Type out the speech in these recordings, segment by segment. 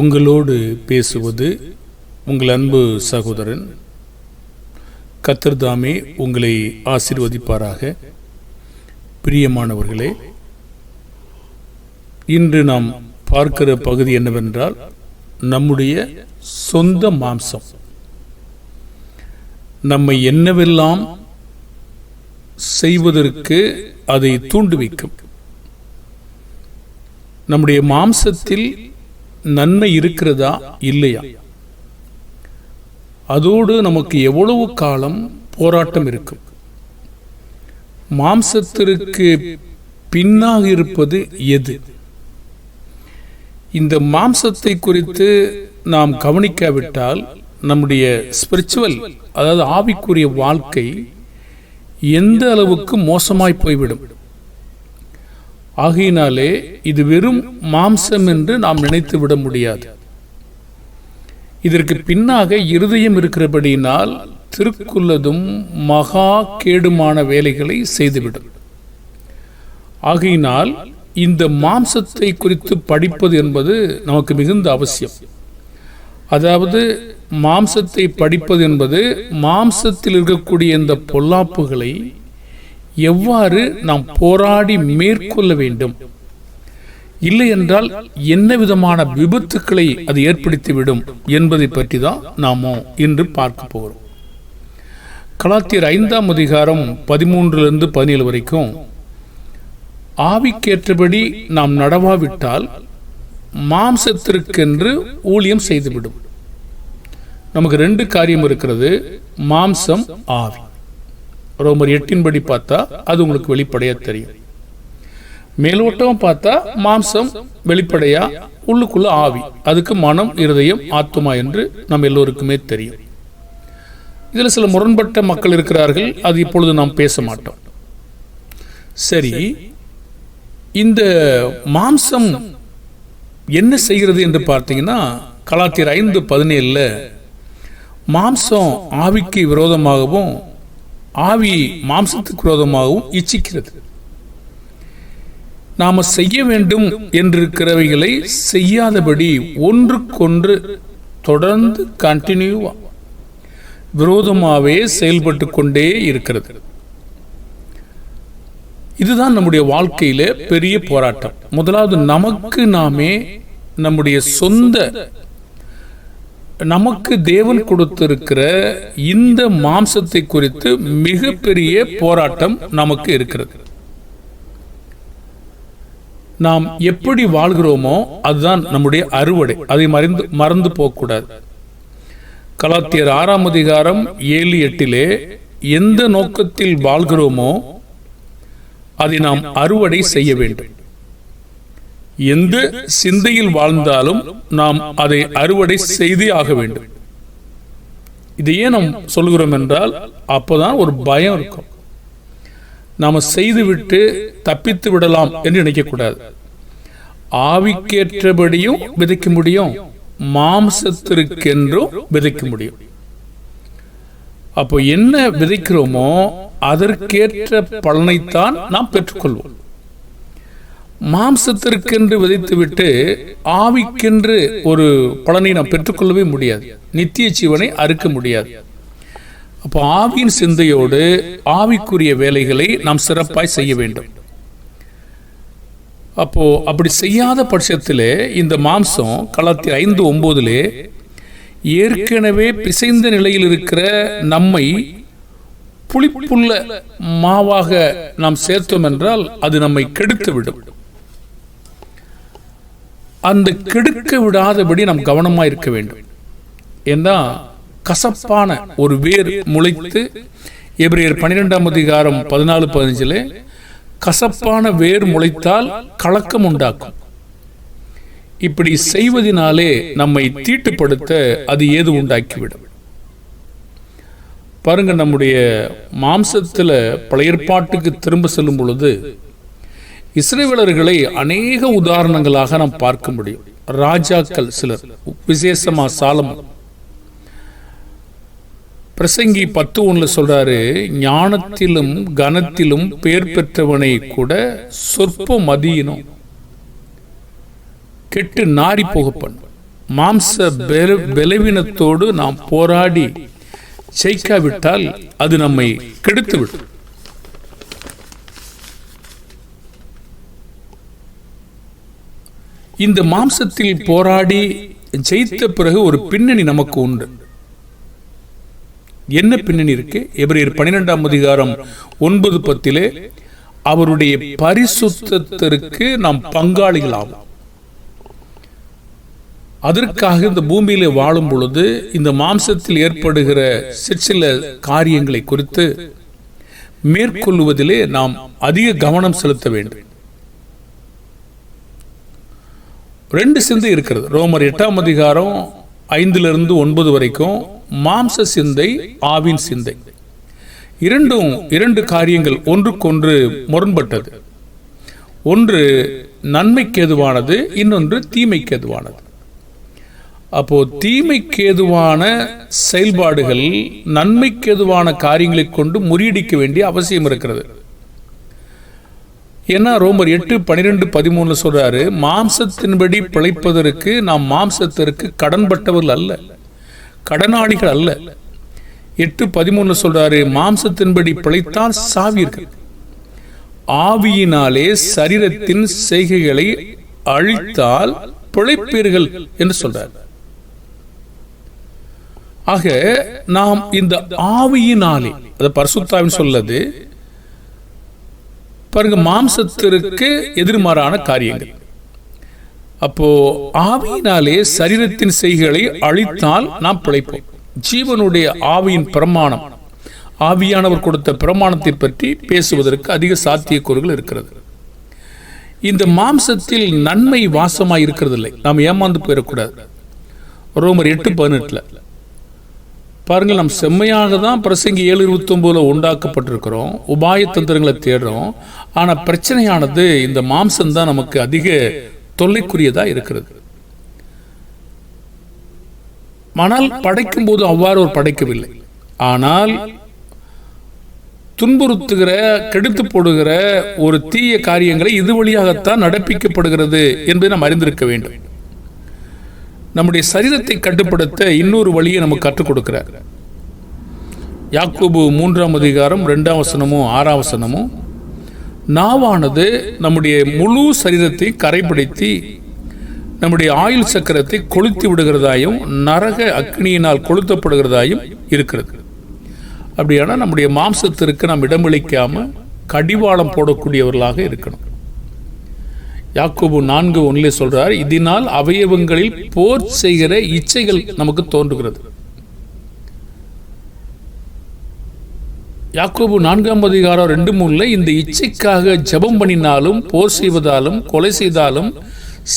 உங்களோடு பேசுவது உங்கள் அன்பு சகோதரன். கத்தர்தாமே உங்களை ஆசீர்வதிப்பாராக. பிரியமானவர்களே இன்று நாம் பார்க்கிற பகுதி என்னவென்றால் நம்முடைய சொந்த மாம்சம். நம்மை என்னவெல்லாம் செய்வதற்கு அதை தூண்டுவிக்கும். நம்முடைய மாம்சத்தில் நன்மை இருக்கிறதா? இல்லையா? அதோடு நமக்கு எவ்வளவு காலம் போராட்டம் இருக்கும்? மாம்சத்திற்கு பின்னாக இருப்பது எது? இந்த மாம்சத்தை குறித்து நாம் கவனிக்காவிட்டால் நம்முடைய ஸ்பிரிச்சுவல் அதாவது ஆவிக்குரிய வாழ்க்கை எந்த அளவுக்கு மோசமாய் போய்விடும்? ஆகையினாலே இது வெறும் மாம்சம் என்று நாம் நினைத்து விட முடியாது. இதற்கு பின்னாக இருதயம் இருக்கிறபடியினால் திருக்குள்ளதும் மகா கேடுமான வேலைகளை செய்துவிடும். ஆகையினால் இந்த மாம்சத்தை குறித்து படிப்பது என்பது நமக்கு மிகுந்த அவசியம். அதாவது மாம்சத்தை படிப்பது என்பது மாம்சத்தில் இருக்கக்கூடிய இந்த பொல்லாப்புகளை எவ்வாறு நாம் போராடி மேற்கொள்ள வேண்டும்? இல்லை என்றால் என்ன விதமான விபத்துக்களை அது ஏற்படுத்திவிடும் என்பதை பற்றி தான் நாமோ இன்று பார்க்க போகிறோம். கலாத்தியர் ஐந்தாம் அதிகாரம் பதிமூன்றிலிருந்து பதினேழு வரைக்கும் ஆவிக்கேற்றபடி நாம் நடவாவிட்டால் மாம்சத்திற்கென்று ஊழியம் செய்துவிடும். நமக்கு ரெண்டு காரியம் இருக்கிறது மாம்சம் ஆவி. ரோமர் எட்டின்படி பார்த்தா அது உங்களுக்கு வெளிப்படையா தெரியும். மேலோட்டம் பார்த்தா மாம்சம் வெளிப்படையா உள்ளுக்குள்ள ஆவி. அதுக்கு மனம் இருதயம் ஆத்துமா என்று நம் எல்லோருக்குமே தெரியும். இதில் சில முரண்பட்ட மக்கள் இருக்கிறார்கள். அது இப்பொழுது நாம் பேச மாட்டோம். சரி இந்த மாம்சம் என்ன செய்கிறது என்று பார்த்தீங்கன்னா கலாத்தியர் ஐந்து பதினேழில் மாம்சம் ஆவிக்கு விரோதமாகவும் ஆவி மாம்சத்துக்கு விரோதமாகவும் இச்சிக்கிறது. நாம செய்ய வேண்டும் என்றிருக்கிறவைகளை செய்யாதபடி ஒன்றுக்கொன்று தொடர்ந்து கண்டினியூவா விரோதமாகவே செயல்பட்டு கொண்டே இருக்கிறது. இதுதான் நம்முடைய வாழ்க்கையில பெரிய போராட்டம். முதலாவது நமக்கு நாமே நம்முடைய சொந்த நமக்கு தேவன் கொடுத்திருக்கிற இந்த மாம்சத்தை குறித்து மிகப்பெரிய போராட்டம் நமக்கு இருக்கிறது. நாம் எப்படி வாழ்கிறோமோ அதுதான் நம்முடைய அறுவடை. அதை மறைந்து மறந்து போகக்கூடாது. கலாத்தியர் ஆறாம் அதிகாரம் ஏழு எட்டிலே எந்த நோக்கத்தில் வாழ்கிறோமோ அதை நாம் அறுவடை செய்ய வேண்டும். எந்த சிந்தையில் வாழ்ந்தாலும் நாம் அதை அறுவடை செய்தே ஆக வேண்டும் இதையே நாம் சொல்கிறோம் என்றால் அப்போதான் ஒரு பயம் இருக்கும். நாம செய்துவிட்டு தப்பித்து விடலாம் என்று நினைக்கக்கூடாது. ஆவிக்கேற்றபடியும் விதைக்க முடியும் மாம்சத்திற்கென்றும் விதைக்க முடியும். அப்போ என்ன விதைக்கிறோமோ அதற்கேற்ற பலனைத்தான் நாம் பெற்றுக்கொள்வோம். மாம்சத்திற்கென்று விதைத்துவிட்டு ஆவிக்கென்று ஒரு பலனை நாம் பெற்றுக்கொள்ளவே முடியாது. நித்திய ஜீவனை அறுக்க முடியாது. அப்போ ஆவியின் சிந்தையோடு ஆவிக்குரிய வேலைகளை நாம் சிறப்பாய் செய்ய வேண்டும். அப்போ அப்படி செய்யாத பட்சத்தில் இந்த மாம்சம் களத்தி ஐந்து ஒன்பதுலே ஏற்கனவே பிசைந்த நிலையில் இருக்கிற நம்மை புளிப்புள்ள மாவாக நாம் சேர்த்தோம் என்றால் அது நம்மை கெடுத்து விடும் அந்த கெடுக்க விடாதபடி நாம் கவனமாக இருக்க வேண்டும். ஏன்னா கசப்பான ஒரு வேர் முளைத்து எப்ரியர் பன்னிரெண்டாம் அதிகாரம் பதினாலு பதினஞ்சில் கசப்பான வேர் முளைத்தால் கலக்கம் உண்டாக்கும். இப்படி செய்வதனாலே நம்மை தீட்டுப்படுத்த அது ஏது உண்டாக்கிவிடும். பாருங்க நம்முடைய மாம்சத்தில் பழைய ஏற்பாட்டுக்கு திரும்ப செல்லும் பொழுது இஸ்ரேவலர்களை அநேக உதாரணங்களாக நாம் பார்க்க முடியும். ராஜாக்கள் சிலர் விசேஷமா சாலம் பிரசங்கி பத்து ஒண்ணுல சொல்றாரு ஞானத்திலும் கனத்திலும் பெயர் பெற்றவனை கூட சொற்ப மதியினும் கெட்டு நாரி போக பண்ணும் மாம்ச பெல- பலவீனத்தோடு நாம் போராடி ஜெயிக்காவிட்டால் அது நம்மை கெடுத்துவிடும். இந்த மாம்சத்தில் போராடி ஜெயித்த பிறகு ஒரு பின்னணி நமக்கு உண்டு. என்ன பின்னணி இருக்கு? எபிரியர் பன்னிரெண்டாம் அதிகாரம் ஒன்பது பத்திலே அவருடைய பரிசுத்திற்கு நாம் பங்காளிகளாகும் அதற்காக இந்த பூமியில வாழும் பொழுது இந்த மாம்சத்தில் ஏற்படுகிற சிற்சில காரியங்களை குறித்து மேற்கொள்வதிலே நாம் அதிக கவனம் செலுத்த வேண்டும். ரெண்டு சிந்தை இருக்கிறது. ரோமர் எட்டாம் அதிகாரம் ஐந்திலிருந்து ஒன்பது வரைக்கும் மாம்ச சிந்தை ஆவின் சிந்தை. இரண்டும் இரண்டு காரியங்கள் ஒன்றுக்கொன்று முரண்பட்டது. ஒன்று நன்மைக்கு எதுவானது இன்னொன்று தீமைக்கு எதுவானது அப்போ தீமைக்கு செயல்பாடுகள் நன்மைக்கு ஏதுவான காரியங்களை கொண்டு முறியடிக்க வேண்டிய அவசியம் இருக்கிறது. ஏன்னா ரோமர் எட்டு பனிரெண்டு பதிமூணுல சொல்றாரு மாம்சத்தின்படி பிழைப்பதற்கு நாம் மாம்சத்திற்கு கடன்பட்டவர்கள் அல்ல கடனாளிகள் அல்ல. எட்டு பதிமூணுல சொல்றாரு மாம்சத்தின்படி பிழைத்தால் சாவீர்கள். ஆவியினாலே சரீரத்தின் செய்கைகளை அழித்தால் பிழைப்பீர்கள் என்று சொல்றார். ஆக நாம் இந்த ஆவியினாலே அது பரிசுத்தாவின் சொல்லது பாருங்க மாம்சத்திற்கு எதிர்மாறான காரியங்கள். அப்போ ஆவியினாலே சரீரத்தின் செய்களை அழித்தால் நாம் பிழைப்போம். ஜீவனுடைய ஆவியின் பிரமாணம் ஆவியானவர் கொடுத்த பிரமாணத்தை பற்றி பேசுவதற்கு அதிக சாத்தியக்கூறுகள் இருக்கிறது. இந்த மாம்சத்தில் நன்மை வாசமாய் இருக்கிறதில்லை. நாம் ஏமாந்து போயிடக்கூடாது. ரோமர் எட்டு பதினெட்டுல பாருங்கள் நம் செம்மையாக தான் பிரசங்கி ஏழு இருபத்தொம்போதில் உண்டாக்கப்பட்டிருக்கிறோம். உபாய தந்திரங்களை தேடுறோம். ஆனால் பிரச்சனையானது இந்த மாம்சம் தான் நமக்கு அதிக தொல்லைக்குரியதாக இருக்கிறது. ஆனால் படைக்கும் போது அவ்வாறு ஒரு படைக்கவில்லை. ஆனால் துன்புறுத்துகிற கெடுத்து போடுகிற ஒரு தீய காரியங்களை இது வழியாகத்தான் நடப்பிக்கப்படுகிறது என்பதை நாம் அறிந்திருக்க வேண்டும். நம்முடைய சரீரத்தை கட்டுப்படுத்த இன்னொரு வழியை நமக்கு கற்றுக் கொடுக்கிறார். யாக்கோபு மூன்றாம் அதிகாரம் ரெண்டாம் வசனமும் ஆறாம் வசனமும் நாவானது நம்முடைய முழு சரீரத்தை கரைப்படுத்தி நம்முடைய ஆயுள் சக்கரத்தை கொளுத்தி விடுகிறதாயும் நரக அக்னியினால் கொளுத்தப்படுகிறதாயும் இருக்கிறது. அப்படியானா நம்முடைய மாம்சத்திற்கு நாம் இடமளிக்காமல் கடிவாளம் போடக்கூடியவர்களாக இருக்கணும். யாக்கோபு நான்கு ஒன்றிலே சொல்றார் இதனால் அவயவங்களில் போர் செய்கிற இச்சைகள் நமக்கு தோன்றுகிறது. யாக்கோபு நான்காம் அதிகாரம் ரெண்டு மூணுல இந்த இச்சைக்காக ஜெபம் பண்ணினாலும் போர் செய்வதாலும் கொலை செய்தாலும்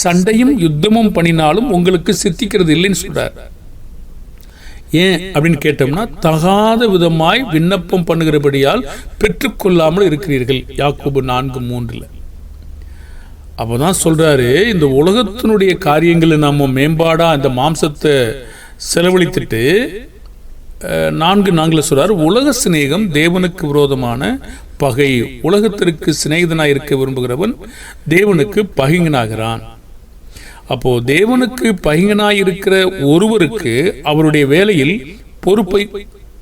சண்டையும் யுத்தமும் பண்ணினாலும் உங்களுக்கு சித்திக்கிறது இல்லைன்னு சொல்றார். ஏன் அப்படின்னு கேட்டோம்னா தகாத விதமாய் விண்ணப்பம் பண்ணுகிறபடியால் பெற்றுக்கொள்ளாமல் இருக்கிறீர்கள் யாக்கோபு நான்கு மூன்றுல. அப்போதான் சொல்றாரு இந்த உலகத்தினுடைய காரியங்களை நம்ம மேம்பாடா இந்த மாம்சத்தை செலவழித்துட்டு நான்கு நான்கில் சொல்றாரு உலக சிநேகம் தேவனுக்கு விரோதமான பகை உலகத்திற்கு சிநேகிதனாக இருக்க விரும்புகிறவன் தேவனுக்கு பகிங்கனாகிறான் அப்போ தேவனுக்கு பகிங்கனாக இருக்கிற ஒருவருக்கு அவருடைய வேலையில் பொறுப்பை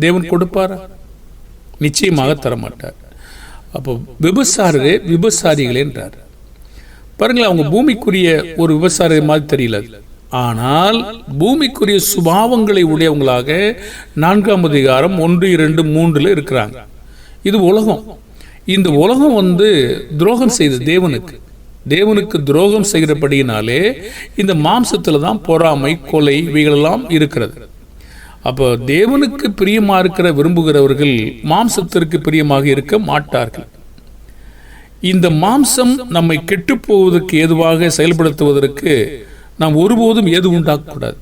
தேவன் கொடுப்பாரா? நிச்சயமாக தரமாட்டார். அப்போ விபசாரரே விபசாரிகளே என்றார். பாருங்களேன் அவங்க பூமிக்குரிய ஒரு விவசாயி மாதிரி தெரியல. அது. ஆனால் பூமிக்குரிய சுபாவங்களை உடையவங்களாக நான்காம் அதிகாரம் ஒன்று இரண்டு மூன்றில் இருக்கிறாங்க. இது உலகம். இந்த உலகம் வந்து துரோகம் செய்த தேவனுக்கு. தேவனுக்கு துரோகம் செய்கிறபடியினாலே இந்த மாம்சத்தில் தான் பொறாமை கொலை இவைகளெல்லாம் இருக்கிறது. அப்போ தேவனுக்கு பிரியமாக இருக்கிற விரும்புகிறவர்கள் மாம்சத்திற்கு பிரியமாக இருக்க மாட்டார்கள். இந்த மாம்சம் நம்மை கெட்டுப்போவதற்கு ஏதுவாக செயல்படுத்துவதற்கு நாம் ஒருபோதும் ஏது உண்டாக்கக்கூடாது.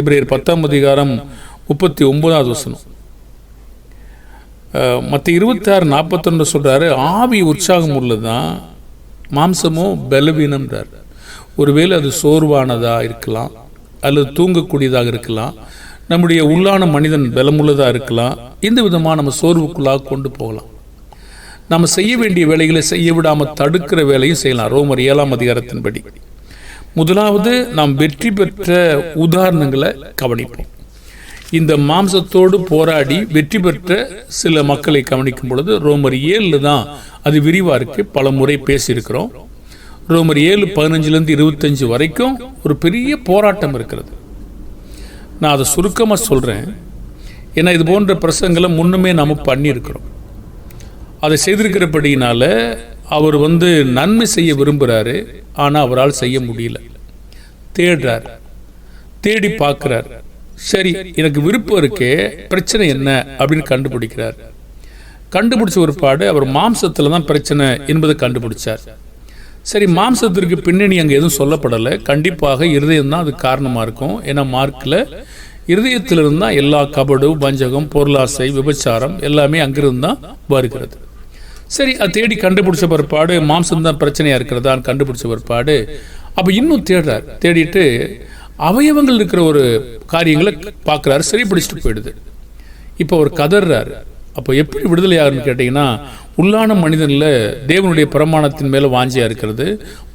இப்ரேர் பத்தாம் அதிகாரம் முப்பத்தி ஒன்பதாவது வசனம். மற்ற இருபத்தாறு நாற்பத்தொன்று சொல்கிறாரு ஆவி உற்சாகம் உள்ளதுதான் மாம்சமோ பலவீனம்ன்றார். ஒருவேளை அது சோர்வானதாக இருக்கலாம் அல்லது தூங்கக்கூடியதாக இருக்கலாம் நம்முடைய உள்ளான மனிதன் பலமுள்ளதாக இருக்கலாம் இந்த விதமாக நம்ம சோர்வுக்குள்ளாக கொண்டு போகலாம். நம்ம செய்ய வேண்டிய வேலைகளை செய்ய விடாமல் தடுக்கிற வேலையும் செய்யலாம். ரோமர் ஏழாம் அதிகாரத்தின்படி. முதலாவது நாம் வெற்றி பெற்ற உதாரணங்களை கவனிப்போம். இந்த மாம்சத்தோடு போராடி வெற்றி பெற்ற சில மக்களை கவனிக்கும் பொழுது ரோமர் ஏழில் தான் அது விரிவாக இருக்கு. பல முறை பேசியிருக்கிறோம். ரோமர் ஏழு பதினஞ்சுலேருந்து இருபத்தஞ்சு வரைக்கும் ஒரு பெரிய போராட்டம் இருக்கிறது. நான் அதை சுருக்கமாக சொல்கிறேன் ஏன்னா இது போன்ற பிரசங்களை முன்னுமே நாம் பண்ணியிருக்கிறோம். அதை செய்திருக்கிறபடியினால அவர் வந்து நன்மை செய்ய விரும்புகிறாரு ஆனால் அவரால் செய்ய முடியல. தேடுறார். தேடி பார்க்குறார். சரி எனக்கு விருப்பம் இருக்கே பிரச்சனை என்ன அப்படின்னு கண்டுபிடிக்கிறார். கண்டுபிடிச்ச ஒரு பாடு அவர் மாம்சத்தில் தான் பிரச்சனை என்பதை கண்டுபிடிச்சார். சரி மாம்சத்திற்கு பின்னணி அங்கே எதுவும் சொல்லப்படலை. கண்டிப்பாக இருதயம் தான் அது காரணமாக இருக்கும். ஏன்னா மார்க்கில் இருதயத்திலிருந்து தான் எல்லா கபடு வஞ்சகம் பொருளாசை விபச்சாரம் எல்லாமே அங்கிருந்து தான் வருகிறது. சரி அது தேடி கண்டுபிடிச்ச பிற்பாடு மாம்சம் தான் பிரச்சனையாக இருக்கிறதான்னு கண்டுபிடிச்ச பிற்பாடு அப்போ இன்னும் தேடுறார். தேடிட்டு அவயவங்கள் இருக்கிற ஒரு காரியங்களை பார்க்குறாரு. சரி பிடிச்சிட்டு போயிடுது. இப்போ அவர் கதறாரு அப்போ எப்படி விடுதலை ஆகுன்னு கேட்டிங்கன்னா உள்ளான மனிதனில் தேவனுடைய பிரமாணத்தின் மேலே வாஞ்சியாக இருக்கிறது.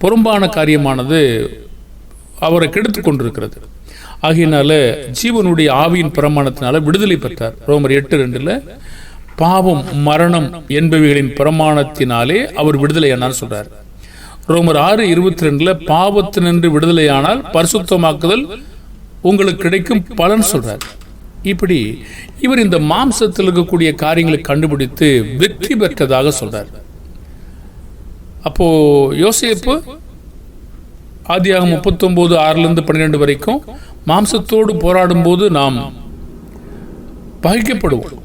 புறம்பான காரியமானது அவரை கெடுத்து கொண்டிருக்கிறது. ஆகையினால ஜீவனுடைய ஆவியின் பிரமாணத்தினால விடுதலை பெற்றார். ரோமர் எட்டு ரெண்டில் பாவம் மரணம் என்பவைகளின் பிரமாணத்தினாலே அவர் விடுதலையானார் சொல்றார். ரோமர் ஆறு இருபத்தி ரெண்டுல பாவத்தினின்று விடுதலையானால் பரிசுத்தமாக்குதல் உங்களுக்கு கிடைக்கும் பலன் சொல்றார். இப்படி இவர் இந்த மாம்சத்தில் இருக்கக்கூடிய காரியங்களை கண்டுபிடித்து வெற்றி பெற்றதாக சொல்றார். அப்போ யோசேப்பு ஆதியாக முப்பத்தொன்பது ஆறுலேருந்து பன்னிரெண்டு வரைக்கும் மாம்சத்தோடு போராடும் போது நாம் பகைக்கப்படுவோம்.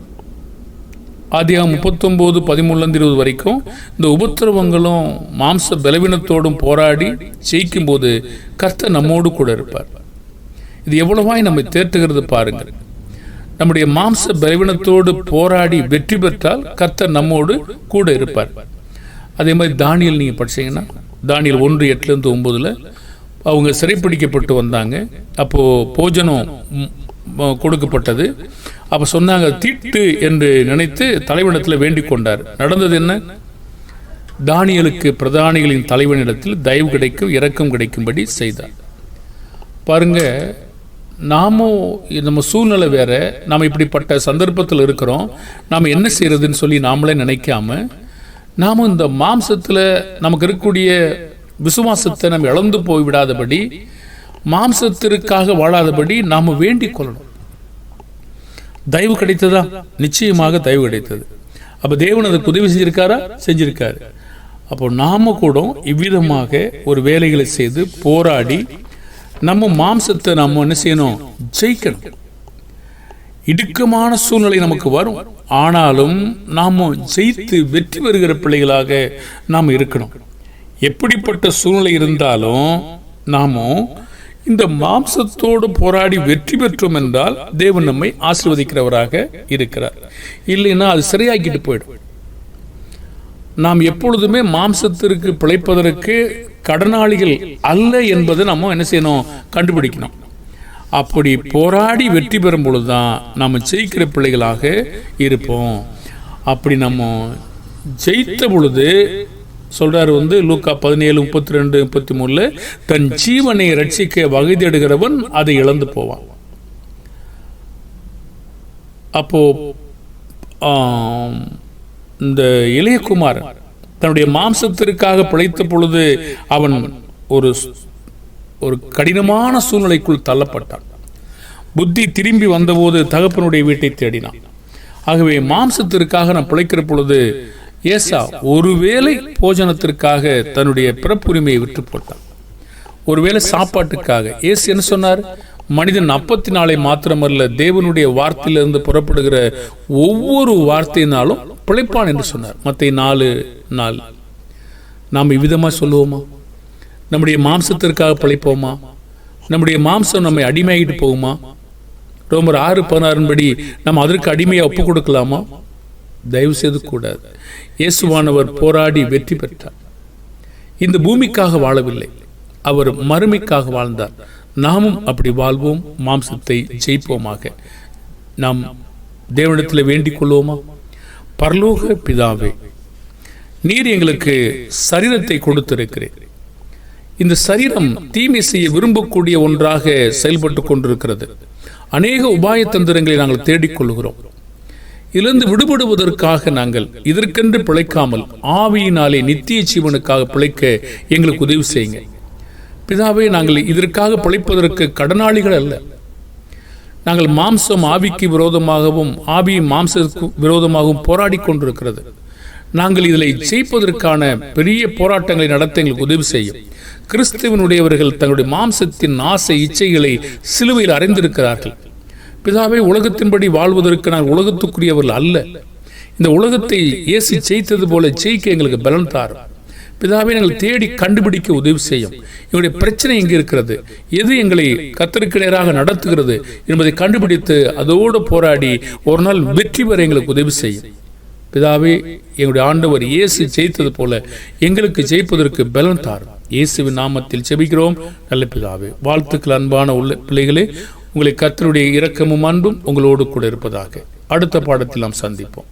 ஆதியாக முப்பத்தொம்போது பதிமூணுலேருந்து இருபது வரைக்கும் இந்த உபத்திரவங்களும் மாம்ச பலவீனத்தோடும் போராடி ஜெயிக்கும் போது கர்த்தர் நம்மோடு கூட இருப்பார். இது எவ்வளவாய் நம்மை தேற்றுகிறது பாருங்கள். நம்முடைய மாம்ச பலவீனத்தோடு போராடி வெற்றி பெற்றால் கர்த்தர் நம்மோடு கூட இருப்பார். அதே மாதிரி தானியல் நீங்கள் படிச்சீங்கன்னா தானியல் ஒன்று எட்டுலேருந்து ஒம்போதில் அவங்க சிறைப்பிடிக்கப்பட்டு வந்தாங்க. அப்போது போஜனம் கொடுக்கப்பட்டது. அப்போ சொன்னாங்க தீட்டு என்று நினைத்து தலைவனிடத்தில் வேண்டிக் கொண்டார். நடந்தது என்ன? தானியலுக்கு பிரதானிகளின் தலைவனிடத்தில் தயவு கிடைக்கும் இரக்கம் கிடைக்கும்படி செய்தார். பாருங்க நாமும் நம்ம சூழ்நிலை வேற. நாம் இப்படிப்பட்ட சந்தர்ப்பத்தில் இருக்கிறோம். நாம் என்ன செய்யறதுன்னு சொல்லி நாமளே நினைக்காம நாம் இந்த மாம்சத்தில் நமக்கு இருக்கக்கூடிய விசுவாசத்தை நம்ம இழந்து போய்விடாதபடி மாம்சத்திற்காக வாழாதபடி நாம் வேண்டிக் கொள்ளணும். தயவு கிடைத்ததா? நிச்சயமாக தயவு கிடைத்தது. அப்போ தேவன் அதுக்கு உதவி செஞ்சிருக்காரா? செஞ்சிருக்காரு. அப்போ நாம கூட இவ்விதமாக ஒரு வேலைகளை செய்து போராடி நம்ம மாம்சத்தை நாம் என்ன செய்யணும்? ஜெயிக்கணும். இடுக்கமான சூழ்நிலை நமக்கு வரும். ஆனாலும் நாம ஜெயித்து வெற்றி பெறுகிற பிள்ளைகளாக நாம் இருக்கணும். எப்படிப்பட்ட சூழ்நிலை இருந்தாலும் நாம இந்த மாம்சத்தோடு போராடி வெற்றி பெற்றோம் என்றால் தேவன் நம்மை ஆசிர்வதிக்கிறவராக இருக்கிறார். இல்லைன்னா அது சரியாக்கிட்டு போயிடும். நாம் எப்பொழுதுமே மாம்சத்திற்கு பிழைப்பதற்கு கடனாளிகள் அல்ல என்பதை நம்ம என்ன செய்யணும்? கண்டுபிடிக்கணும். அப்படி போராடி வெற்றி பெறும் பொழுதுதான் நம்ம ஜெயிக்கிற பிள்ளைகளாக இருப்போம். அப்படி நம்ம ஜெயித்த பொழுது சொல்றாரு வந்து லூக்கா பதினேழு முப்பத்தி ரெண்டு முப்பத்தி மூணுல தன் ஜீவனை ரட்சிக்க வகை தேடுகிறவன் அதை இழந்து போவான். அப்போ இந்த இளையகுமார் தன்னுடைய மாம்சத்திற்காக பிழைத்த பொழுது அவன் ஒரு ஒரு கடினமான சூழ்நிலைக்குள் தள்ளப்பட்டான். புத்தி திரும்பி வந்தபோது தகப்பனுடைய வீட்டை தேடினான். ஆகவே மாம்சத்திற்காக நான் பிழைக்கிற பொழுது ஏசா ஒருவேளை போஜனத்திற்காக தன்னுடைய பிறப்புரிமையை விற்று போட்டான் ஒருவேளை சாப்பாட்டுக்காக. ஏசு என்ன சொன்னார்? மனிதன் அப்பத்தினாலே மாத்திரமல்ல தேவனுடைய வார்த்தையிலிருந்து புறப்படுகிற ஒவ்வொரு வார்த்தையினாலும் பிழைப்பான் என்று சொன்னார். மற்ற நாலு நாள் நாம் இவ்விதமாக சொல்லுவோமா? நம்முடைய மாம்சத்திற்காக பிழைப்போமா? நம்முடைய மாம்சம் நம்மை அடிமையாகிட்டு போகுமா? ரோமர் ஆறு பதினாறுபடி நம்ம அதற்கு அடிமையாக ஒப்பு கொடுக்கலாமா? தயவு செய்து கூடாது இயேசுவானவர் போராடி வெற்றி பெற்றார். இந்த பூமிக்காக வாழவில்லை. அவர் மறுமைக்காக வாழ்ந்தார். நாமும் அப்படி வாழ்வோம். மாம்சத்தை ஜெயிப்போமாக. நாம் தேவனிடத்தில் வேண்டிக் கொள்வோமா? பரலோக பிதாவே நீர் எங்களுக்கு சரீரத்தை கொடுத்திருக்கிறேன் இந்த சரீரம் தீமை செய்ய விரும்பக்கூடிய ஒன்றாக செயல்பட்டு கொண்டிருக்கிறது. அநேக உபாய தந்திரங்களை நாங்கள் தேடிக்கொள்கிறோம் இதிலிருந்து விடுபடுவதற்காக நாங்கள் இதற்கென்று பிழைக்காமல் ஆவியினாலே நித்திய ஜீவனுக்காக பிழைக்க எங்களுக்கு உதவி செய்யுங்க. பிதாவே நாங்கள் இதற்காக பிழைப்பதற்கு கடனாளிகள் அல்ல. நாங்கள் மாம்சம் ஆவிக்கு விரோதமாகவும் ஆவி மாம்சத்துக்கு விரோதமாகவும் போராடி கொண்டிருக்கிறது. நாங்கள் இதில் ஜெயிப்பதற்கான பெரிய போராட்டங்களை நடத்த எங்களுக்கு உதவி செய்யும். கிறிஸ்துவனுடையவர்கள் தங்களுடைய மாம்சத்தின் ஆசை இச்சைகளை சிலுவையில் அறிந்திருக்கிறார்கள். பிதாவே உலகத்தின்படி வாழ்வதற்கு நான் உலகத்துக்குரியவர்கள் அல்ல. இந்த உலகத்தை இயேசு ஜெயித்தது போல ஜெயிக்க எங்களுக்கு பலன் தாரும். பிதாவை நாங்கள் தேடி கண்டுபிடிக்க உதவி செய்யும். எங்களுடைய பிரச்சனை எங்கே இருக்கிறது? எது எங்களை கத்தருக்கு நேராக நடத்துகிறது என்பதை கண்டுபிடித்து அதோடு போராடி ஒரு நாள் வெற்றி பெற எங்களுக்கு உதவி செய்யும். பிதாவே எங்களுடைய ஆண்டவர் இயேசு ஜெயித்தது போல எங்களுக்கு ஜெயிப்பதற்கு பலன் தாரும். இயேசுவின் நாமத்தில் செபிக்கிறோம் நல்ல பிதாவே வாழ்த்துக்கள் அன்பான உள்ள பிள்ளைகளே உங்களை கத்தருடைய இரக்கமும் அன்பும் உங்களோடு கூட இருப்பதாக. அடுத்த பாடத்தில் நாம் சந்திப்போம்.